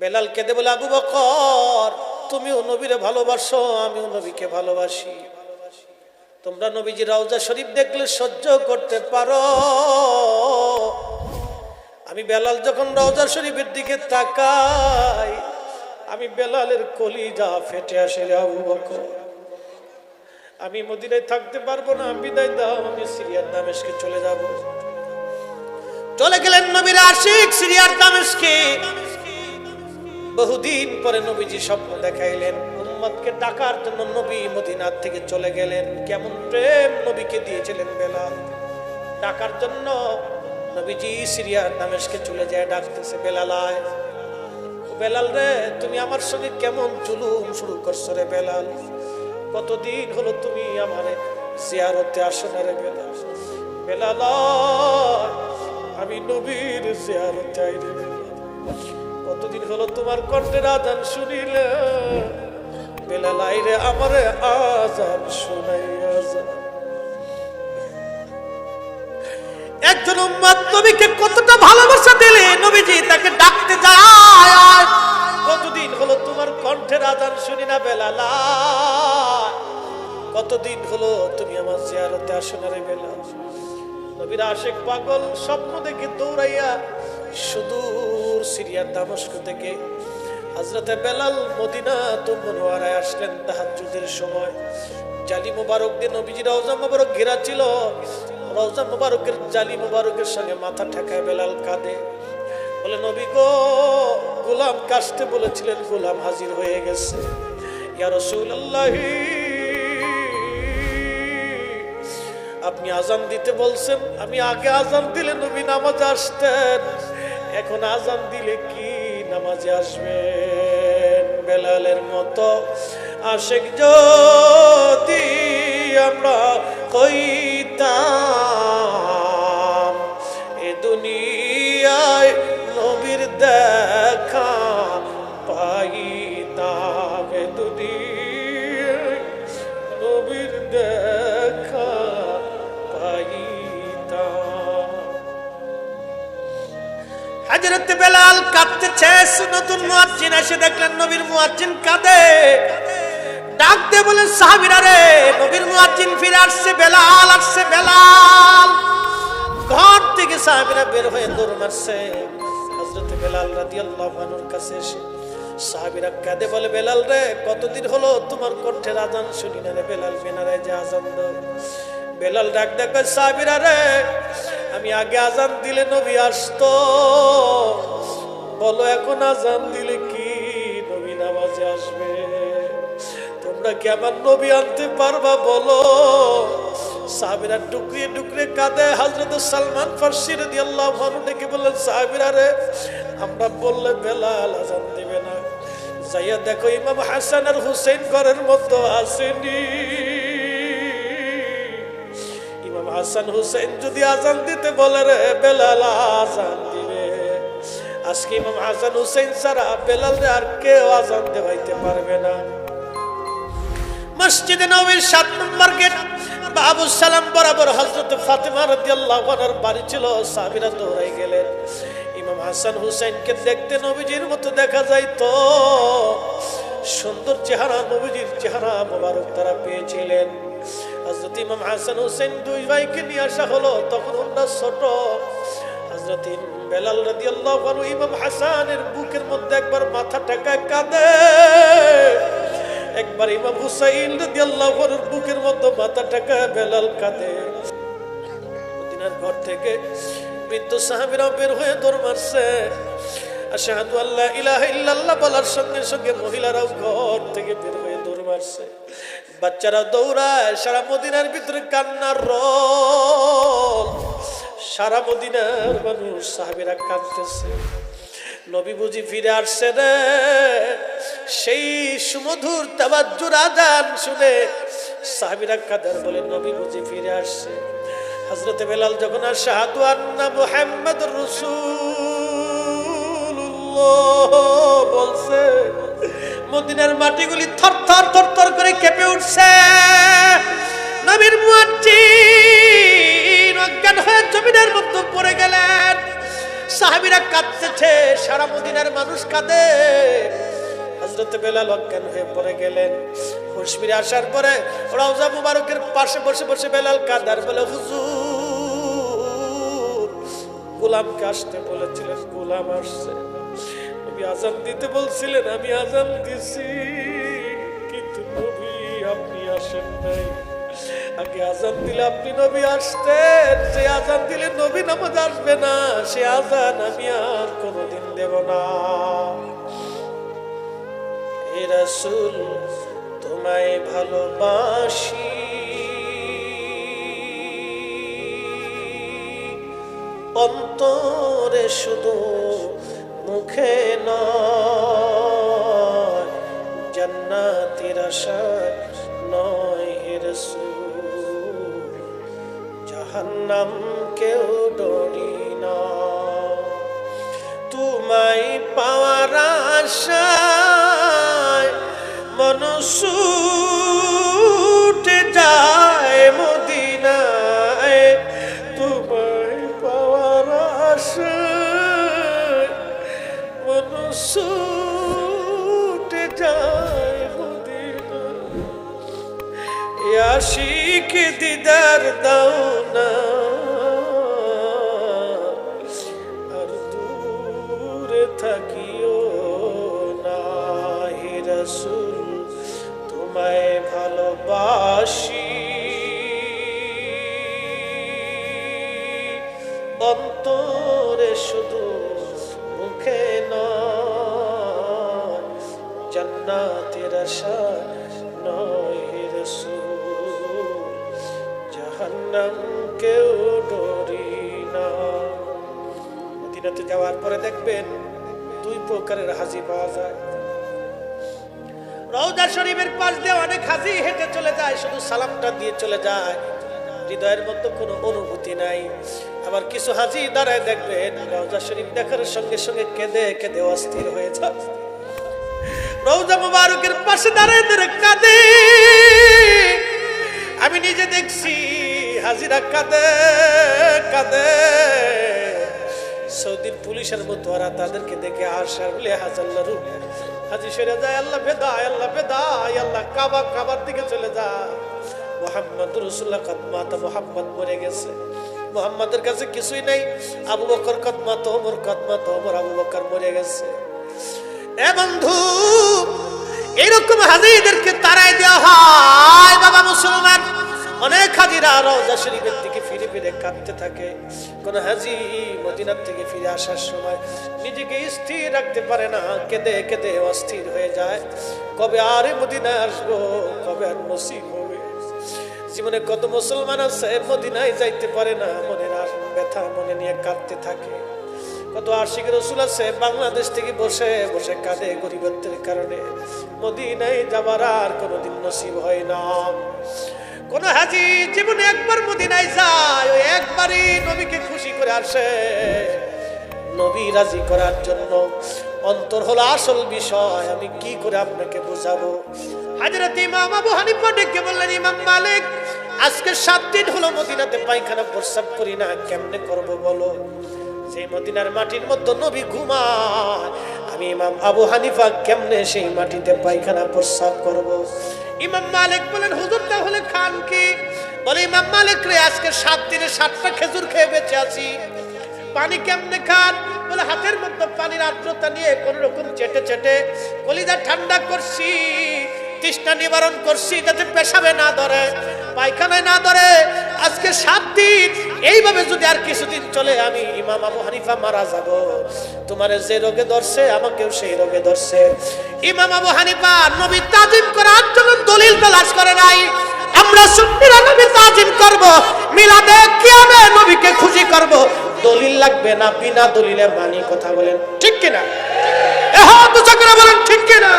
বেলাল কেঁদে বলে, আবু বকর, তুমিও নবীরে ভালোবাসো, আমিও নবীকে ভালোবাসি। তোমরা নবীজি রওজা শরীফ দেখলে সহ্য করতে পারো। আমি বেলাল যখন রওজা শরীফের দিকে তাকাই, আমি বেলালের কলিজা ফেটে আসে আবু বকর। আমি মদিনায় থাকতে পারব না, বিদায় দাও, আমি সিরিয়ার দামেশকে চলে যাব। চলে গেলেন নবীর আশিক, সিরিয়ার দামেশকে। বহুদিন পরে নবীজি স্বপ্ন দেখাইলেন, উম্মতকে ডাকার জন্য নবী মদিনার থেকে চলে গেলেন। কেমন প্রেম নবীকে দিয়েছিলেন বেলাল ডাকার জন্য নবীজি সিরিয়ার দামেশকে চলে যায়, ডাকতেছে, বেলালায় বেলাল রে, তুমি আমার সঙ্গে কেমন জুলুম শুরু করছ রে বেলাল? কতদিন হলো তুমি আমারে জিয়ারতে আসো না রে বেলাল? বেলাল আমি নবীর জিয়ারতে আই রে বেলাল। কতদিন হলো তোমার কণ্ঠের আজান শুনিলে। বেলাল আই রে আমারে আজান শুনাই আজান একজন উম্মত নবীকে কতটা ভালোবাসা দিলে নবীজি তাকে ডাকতে যায়। কতদিন হলো তোমার কণ্ঠের আজান শুনি না বেলালা কতদিন হলো তুমি আমার জিয়ারতে আসো না রে বেলা। নবীর আশেক পাগল স্বপ্ন দেখে দৌড়াইয়া সুদূর সিরিয়ার দামস্ক থেকে হজরতে বেলাল মদিনা তো মনোয়ারায় আসলেন তাহাজ্জুদের সময়। জালি মুবারক দিয়ে নবীজি রওজা মুবারক ঘেরা ছিল রওজা মুবারকের, জালি মুবারকের সঙ্গে মাথা ঠেকায় বেলাল কাঁদে। বলে, নবী গো, গোলাম কাশতে বলেছিলেন, গোলাম হাজির হয়ে গেছে। ইয়া রাসূলুল্লাহি, আপনি আজান দিতে বলছেন, আমি আগে আজান দিলে নবী নামাজ আসতেন। এখন আজান দিলে কি নামাজে আসবেন? বেলালের মতো আশেক যদি হাজরত বেলাল কাঁদতেছে নতুন মুয়াজ্জিন এসে দেখলেন নবীর মুয়াজ্জিন কাঁদে। ডাক দিয়ে বলেন সাহাবীরা রে, নবীর মুয়াজ্জিন ফিরে আসছে, বেলাল আসছে, বেলাল। ঘর থেকে সাহাবীরা বের হয়ে দৌড় মারছে। হযরত বেলাল রাদিয়াল্লাহু আনহুর কাছে এসে সাহাবীরা কাঁদে, বলে, বেলাল রে, কতদিন হলো তোমার কণ্ঠের আজান শুনি না রে, বেলাল বেনারায় যে আজান দাও। বেলাল ডাক ডাক সাহাবীরা রে আমি আগে আজান দিলে নবী আসতো। বলো, এখন আজান দিলে কি নবী নামাজে আসবে? তোমরা কি আমার নবী আনতে পারবা? বলো। সাহাবিরা টুকরিয়ে টুকরে কাঁদে। হজরত সালমান ফার্সি রাদি আল্লাহ ডেকে বললেন, সাহাবিরা রে, আমরা বললে বেলাল আজান দিবে না। যাইয়া দেখো ইমাম হাসান আর হুসেন ঘরের মতো আসেনি। হাসান হুসেন যদি আজান দিতে বলে রে, বেলাল আজান দিবে। আজকে ইমাম হাসান হুসেন ছাড়া বেলাল রে আর কেউ আজান দেওয়াইতে পারবে না। মসজিদে নবীর সাত নম্বর গেট, বাবু সালাম বরাবর হজরত ফাতেমা রাদিয়াল্লাহু আনহার বাড়ি ছিল, সাহাবীরা দৌড়াই গেলেন। ইমাম হাসান হুসাইনকে দেখতে নবীজির মতো দেখা যাইতো। সুন্দর চেহারা, নবীজির চেহারা মোবারক তারা পেয়েছিলেন। হজরত ইমাম হাসান হুসেন দুই ভাইকে নিয়ে আসা হলো। তখন ওরা ছোট। হজরত বেলাল রাদিয়াল্লাহু আনহু ইমাম হাসানের বুকের মধ্যে একবার মাথা টেকায় কাঁদে। একবার ইমাম হুসাইন রাদিয়াল্লাহু আনহুর বুকের মধ্যে মাথা টেকায় বেলাল কাঁদে। মদিনার ঘর থেকে বৃদ্ধ সাহাবীরা বের হয়ে দৌড় মারছে। আশহাদু আল্লাহ ইলাহা ইল্লাল্লাহ বলার সঙ্গে সঙ্গে মহিলারাও ঘর থেকে বের হয়ে মারছে বাচ্চারা দৌড়ায়, সারা মদিনার ভিতরে কান্নার রোল। সারা মদিনার মানুষ, সাহাবীরা কাঁদতেছে। নবী বুঝি ফিরে আসছে রে। সেই সুমধুর তাবাজ্জুর আজান শুনে সাহাবীরা কাদার বলে নবী বুঝি ফিরে আসছে। হজরত বেলাল যখন আর শাহাদু আন্না মুহাম্মদ রসুল্লাহ বলছে মদিনার মাটিগুলি থর থর থর থর করে কেঁপে উঠছে। নবীর মুয়াজ্জিন অজ্ঞান হয়ে জমিনের মধ্যে পড়ে গেলেন। সাহাবিরা কাঁদতেছে, সারা মদিনার মানুষ কাঁদে। হজরত বেলাল অজ্ঞান হয়ে পড়ে গেলেন। হুশ আসার পরে রওজা মুবারকের পাশে বসে বসে বেলাল কাদার বলে, হুজুর, গোলামকে আসতে বলেছিলেন, গোলাম আসছে। আমি আজান দিতে বলছিলেন, আমি আজান দিছি। কিন্তু নবী, আপনি আসেন নাই। আগে আজান দিলে আপনি নবী আসতেন, যে আজান দিলে নবী নামাজ আসবে না, সে আজান আমি আর কোনোদিন দেব না। হে রাসূল, তোমায় ভালোবাসি। অন্তরে শুধু মুখে নয় জান্নাতের আশায় নয় কেউ ডরি না। তোমায় পাওয়ার আশায় মনসুটে আশিক দিদার দাও না। আর দূরে থাকিও না হে রাসূল তোমায় ভালোবাসি। অন্তরে শুধু জাহান্নাম কেউ ডরি না। মদিনাতে যাওয়ার পরে দেখবেন দুই প্রকারের হাজি পাওয়া যায়। রওজা শরীফের পাশ দিয়ে অনেক হাজি হেঁটে চলে যায়, শুধু সালামটা দিয়ে চলে যায়। হৃদয়ের মধ্যে কোনো অনুভূতি নাই। আবার কিছু হাজি দাঁড়ায় দেখবেন, রওজা শরীফ দেখার সঙ্গে সঙ্গে কেঁদে কেঁদে অস্থির হয়ে যায়। রওজা মুবারকের পাশে দাঁড়ায় দাঁড়ায় কাঁদে। আমি নিজে দেখছি হাজিরা কাঁদে কাঁদে। সৌদির পুলিশের মতো ওরা তাদেরকে দেখে আসার বলে হাজাল্লা রূপ হাজি সেরে যায়, আল্লাহ বেদায় আল্লাহ বেদায় আল্লাহ কাবা, কাবার দিকে চলে যায়। মোহাম্মদ রসুল্লাহ কদমাতা মোহাম্মদ মরে গেছে। মোহাম্মদের কাছে কিছুই নেই। আবু বকর কদমাত, ওমর কদমাত, ওমর আবু বকর মরে গেছে। এ বন্ধু, এরকম হাজিদেরকে তারাই দেওয়া হয়, বাবা মুসলমান। অনেক হাজিরা রওজা শরীফের দিকে ফিরে ফিরে কাঁদতে থাকে। কোন হাজি মদিনার থেকে ফিরে আসার সময় নিজেকে স্থির রাখতে পারে না, কেঁদে কেঁদে অস্থির হয়ে যায়। কবে আর এ মদিনায় আসব, কবে আর নসিব হবে? জীবনে কত মুসলমান আছে, মদিনায় যাইতে পারে না মনের আর ব্যথা, মনে নিয়ে কাঁদতে থাকে। কত আশিক রসুল আছে, বাংলাদেশ থেকে বসে বসে কাঁদে গরিবত্বের কারণে। মদিনায় যাবার আর কোনোদিন নসিব হয় না। কোন হাজি জীবনে একবার মদিনায় যায়, ওই একবারই নবীকে খুশি করে আসে। নবী রাজি করার জন্য অন্তর হলো আসল বিষয়, আমি কি করে আপনাকে বোঝাবো? হাজরত ইমাম আবু হানিফা ডেকে বললেন, ইমাম মালিক, আজকে সাত দিন হলো মদিনাতে পায়খানা প্রস্রাব করি না, কেমনে করব বলো? সেই মদিনার মাটির মধ্যে নবী ঘুমায়, আমি ইমাম আবু হানিফা কেমনে সেই মাটিতে পায়খানা প্রস্রাব করব? ইমাম মালিক বলেন হুজুর তাহলে খান কি? বলে, ইমাম মালিক রে, আজকে সাত দিনে সাতটা খেজুর খেয়ে বেঁচে আছি। পানি কেমনে খান? বলে, হাতের মধ্যে পানির আর্দ্রতা নিয়ে কোন রকম চেটে চেটে কলিজা ঠান্ডা করছি, তৃষ্ণা নিবারণ করছি, যাতে পেশাবে না ধরে, পায়খানায় না ধরে। আজকে সাত দিন, এইভাবে যদি আর কিছুদিন চলে, আমি ইমাম আবু হানিফা মারা যাব। তোমার যে রোগে ধরছে, আমাকেও সেই রোগে ধরছে। ইমাম আবু হানিফা নবী তাজিম করার জন্য দলিল তালাশ করে নাই। আমরা সুন্নিরা নবী তাজিম করব, মিলাদে কিয়ামে নবীকে খুশি করব। দলিল লাগবে না, বিনা দলিলে মানি কথা বলেন, ঠিক কিনা? এ হাত উঁচা করে বলেন, ঠিক কিনা?